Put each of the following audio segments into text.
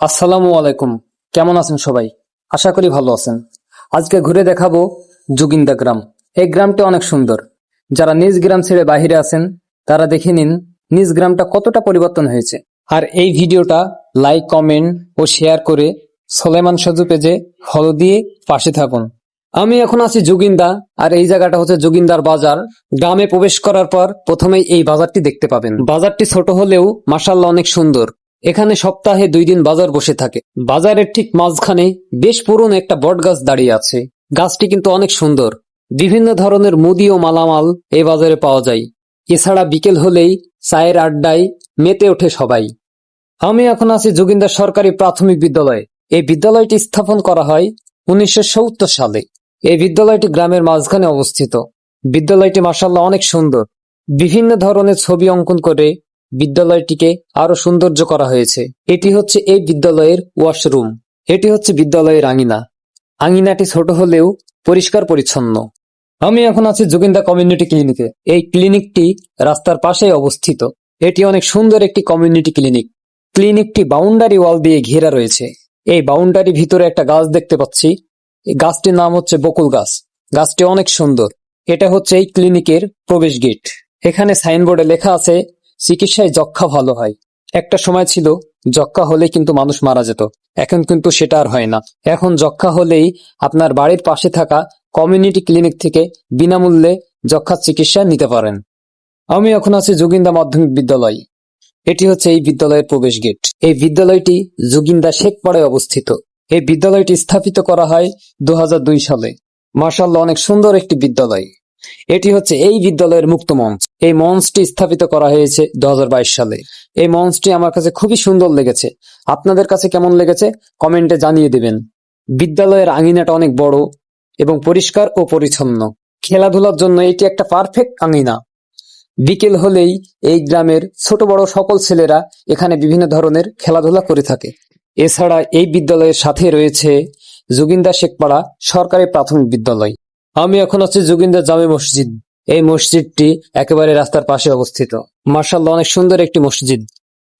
আসসালামু আলাইকুম। কেমন আছেন সবাই? আশা করি ভালো আছেন। আজকে ঘুরে দেখাবো যোগিন্দা গ্রাম। এই গ্রামটি অনেক সুন্দর। যারা নিজ গ্রাম ছেড়ে বাহিরে আছেন, তারা দেখে নিন নিজ গ্রামটা কতটা পরিবর্তন হয়েছে। আর এই ভিডিওটা লাইক, কমেন্ট ও শেয়ার করে সোলেমান সাজু পেজে ফলো দিয়ে পাশে থাকুন। আমি এখন আছি যোগিন্দা আর এই জায়গাটা হচ্ছে যোগিন্দার বাজার। গ্রামে প্রবেশ করার পর প্রথমেই এই বাজারটি দেখতে পাবেন। বাজারটি ছোট হলেও মাসাল্লাহ অনেক সুন্দর। এখানে সপ্তাহে দুই দিন বাজার বসে থাকে। বাজারের ঠিক মাঝখানে বেশ পুরনো একটা বট গাছ দাঁড়িয়ে আছে। গাছটি কিন্তু অনেক সুন্দর। বিভিন্ন ধরনের মুদি ও মালামাল এই বাজারে পাওয়া যায়। এছাড়া বিকেল হলেই চায়ের আড্ডায় মেতে ওঠে সবাই। আমি এখন আছি যোগিন্দার সরকারি প্রাথমিক বিদ্যালয়ে। এই বিদ্যালয়টি স্থাপন করা হয় উনিশশো সত্তর সালে। এই বিদ্যালয়টি গ্রামের মাঝখানে অবস্থিত। বিদ্যালয়টি মাসাল্লাহ অনেক সুন্দর। বিভিন্ন ধরনের ছবি অঙ্কন করে বিদ্যালয়টিকে আরও সৌন্দর্য করা হয়েছে। এটি হচ্ছে এই বিদ্যালয়ের ওয়াশরুম। এটি হচ্ছে বিদ্যালয়ের আঙিনা। আঙিনাটি ছোট হলেও পরিষ্কার পরিচ্ছন্ন। আমি এখন আছি যোগিন্দা কমিউনিটি ক্লিনিকে। এই ক্লিনিকটি রাস্তার পাশেই অবস্থিত। এটি অনেক সুন্দর একটি কমিউনিটি ক্লিনিক। ক্লিনিকটি বাউন্ডারি ওয়াল দিয়ে ঘেরা রয়েছে। এই বাউন্ডারি ভিতরে একটা গাছ দেখতে পাচ্ছি। গাছটির নাম হচ্ছে বকুল গাছ। গাছটি অনেক সুন্দর। এটা হচ্ছে এই ক্লিনিকের প্রবেশ গেট। এখানে সাইনবোর্ডে লেখা আছে চিকিৎসায় যক্ষা ভালো হয়। একটা সময় ছিল যক্ষা হলেই কিন্তু মানুষ মারা যেত। এখন কিন্তু সেটা আর হয় না। এখন যক্ষা হলেই আপনার বাড়ির পাশে থাকা কমিউনিটি ক্লিনিক থেকে বিনামূল্যে যক্ষার চিকিৎসা নিতে পারেন। আমি এখন আছি যোগিন্দা মাধ্যমিক বিদ্যালয়। এটি হচ্ছে এই বিদ্যালয়ের প্রবেশ গেট। এই বিদ্যালয়টি যোগিন্দা শেখপাড়ায় অবস্থিত। এই বিদ্যালয়টি স্থাপিত করা হয় দু হাজার দুই সালে। মার্শাল্লাহ অনেক সুন্দর একটি বিদ্যালয়। এটি হচ্ছে এই বিদ্যালয়ের মুক্ত মঞ্চ। এই মঞ্চটি স্থাপিত করা হয়েছে দু হাজার বাইশ সালে। এই মঞ্চটি আমার কাছে খুবই সুন্দর লেগেছে। আপনাদের কাছে কেমন লেগেছে কমেন্টে জানিয়ে দেবেন। বিদ্যালয়ের আঙিনাটা অনেক বড় এবং পরিষ্কার ও পরিচ্ছন্ন। খেলাধুলার জন্য এটি একটা পারফেক্ট আঙিনা। বিকেল হলেই এই গ্রামের ছোট বড় সকল ছেলেরা এখানে বিভিন্ন ধরনের খেলাধুলা করে থাকে। এছাড়া এই বিদ্যালয়ের সাথে রয়েছে যোগিন্দা শেখপাড়া সরকারি প্রাথমিক বিদ্যালয়। আমি এখন আছি যোগিন্দা জামে মসজিদ। এই মসজিদটি একেবারে রাস্তার পাশে অবস্থিত। মার্শাল্লাহ অনেক সুন্দর একটি মসজিদ।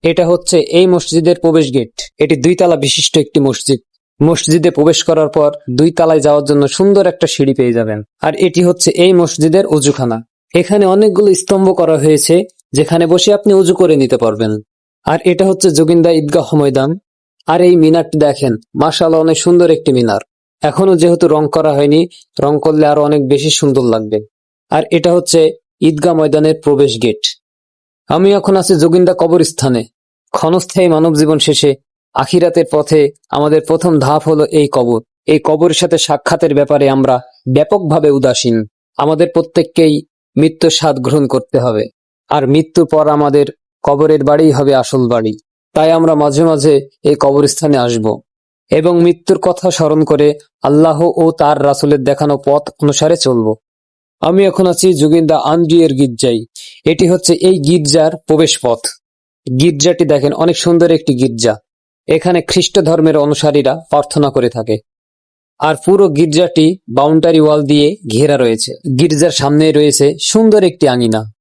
এটা হচ্ছে এই মসজিদের প্রবেশ গেট। এটি দুই তালা বিশিষ্ট একটি মসজিদ। মসজিদে প্রবেশ করার পর দুই তালায় যাওয়ার জন্য সুন্দর একটা সিঁড়ি পেয়ে যাবেন। আর এটি হচ্ছে এই মসজিদের উজুখানা। এখানে অনেকগুলো স্তম্ভ করা হয়েছে, যেখানে বসে আপনি উজু করে নিতে পারবেন। আর এটা হচ্ছে যোগিন্দা ঈদগাহ ময়দান। আর এই মিনারটি দেখেন মার্শাল্লাহ অনেক সুন্দর একটি মিনার। এখনও যেহেতু রং করা হয়নি, রং করলে আরও অনেক বেশি সুন্দর লাগবে। আর এটা হচ্ছে ঈদগাহ ময়দানের প্রবেশ গেট। আমি এখন আছি যোগিন্দা কবরস্থানে। ক্ষণস্থায়ী মানব জীবন শেষে আখিরাতের পথে আমাদের প্রথম ধাপ হলো এই কবর। এই কবরের সাথে সাক্ষাতের ব্যাপারে আমরা ব্যাপকভাবে উদাসীন। আমাদের প্রত্যেককেই মৃত্যুর স্বাদ গ্রহণ করতে হবে। আর মৃত্যুর পর আমাদের কবরের বাড়িই হবে আসল বাড়ি। তাই আমরা মাঝে মাঝে এই কবরস্থানে আসব। এবং মৃত্যুর কথা স্মরণ করে আল্লাহ ও তার রাসুলের দেখানো পথ অনুসারে চলব। আমি এখন আছি যোগিন্দা আন্দ্রিয়ের গির্জাই এটি হচ্ছে এই গির্জার প্রবেশ পথ। গির্জাটি দেখেন, অনেক সুন্দর একটি গির্জা। এখানে খ্রিস্ট ধর্মের অনুসারীরা প্রার্থনা করে থাকে। আর পুরো গির্জাটি বাউন্ডারি ওয়াল দিয়ে ঘেরা রয়েছে। গির্জার সামনে রয়েছে সুন্দর একটি আঙিনা।